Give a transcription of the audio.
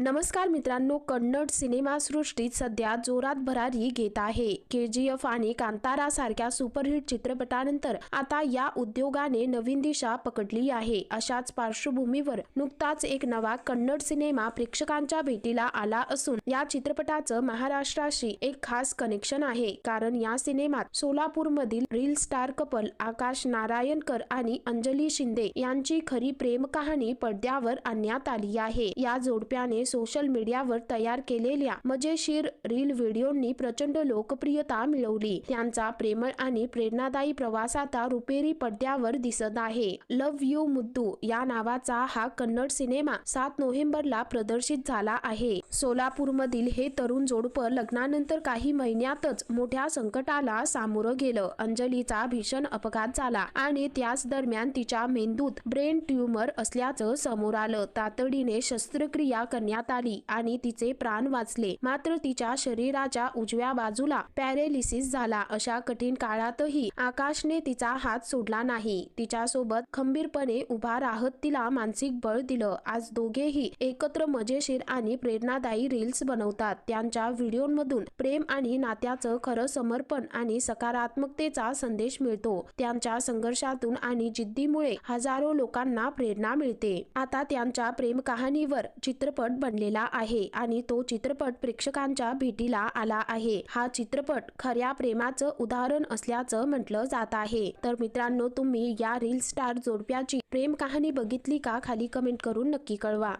नमस्कार मित्रांनो कन्नड सिनेमासृष्टीत सध्या जोरात भरारी घेत आहे. के जी एफ आणि कांतारा सारख्या सुपरहिट चित्रपटानंतर आता या उद्योगाने नवीन दिशा पकडली आहे. अशाच पार्श्वभूमीवर नुकताच एक नवा कन्नड सिनेमा प्रेक्षकांच्या भेटीला आला असून या चित्रपटाचं महाराष्ट्राशी एक खास कनेक्शन आहे. कारण या सिनेमात सोलापूरमधील reel star couple Akash Narayankar आणि अंजली शिंदे यांची खरी प्रेम कहाणी पडद्यावर आणण्यात आली आहे. या जोडप्याने सोशल मीडियावर तयार केलेल्या मजेशीर रील व्हिडिओंनी प्रचंड लोकप्रियता मिळवली. त्यांचा प्रेमळ आणि प्रेरणादायी प्रवास आता रुपेरी पडद्यावर दिसत आहे. लव्ह यू मुद्दू या नावाचा हा कन्नड सिनेमा सात नोव्हेंबरला प्रदर्शित झाला आहे. सोलापूरमधील हे तरुण जोडपं लग्नानंतर काही महिन्यातच मोठ्या संकटाला सामोरं गेलं. अंजलीचा भीषण अपघात झाला आणि त्याच दरम्यान तिच्या मेंदूत ब्रेन ट्यूमर असल्याचं समोर आलं. तातडीने शस्त्रक्रिया करण्यात आली आणि तिचे प्राण वाचले. मात्र तिच्या शरीराच्या उजव्या बाजूला पॅरेलिसिस झाला. अशा कठीण काळातही आकाशने तिचा हात सोडला नाही. तिच्या सोबत खंबीरपणे उभा राहत तिला मानसिक बळ दिलं. आज दोघेही एकत्र मजेशीर आणि प्रेरणादायी रील्स बनवतात. त्यांच्या व्हिडिओमधून प्रेम आणि नात्याचं खरं समर्पण आणि सकारात्मकतेचा संदेश मिळतो. त्यांच्या संघर्षातून आणि जिद्दीमुळे हजारो लोकांना प्रेरणा मिळते. आता त्यांच्या प्रेम कहाणीवर चित्रपट बनलेला आहे आणि तो चित्रपट प्रेक्षकांच्या भेटीला आला आहे. हा चित्रपट खऱ्या प्रेमाचं उदाहरण असल्याचं म्हटलं जात आहे. तर मित्रांनो तुम्ही या रील स्टार जोडप्याची प्रेम कहाणी बघितली का? खाली कमेंट करून नक्की कळवा.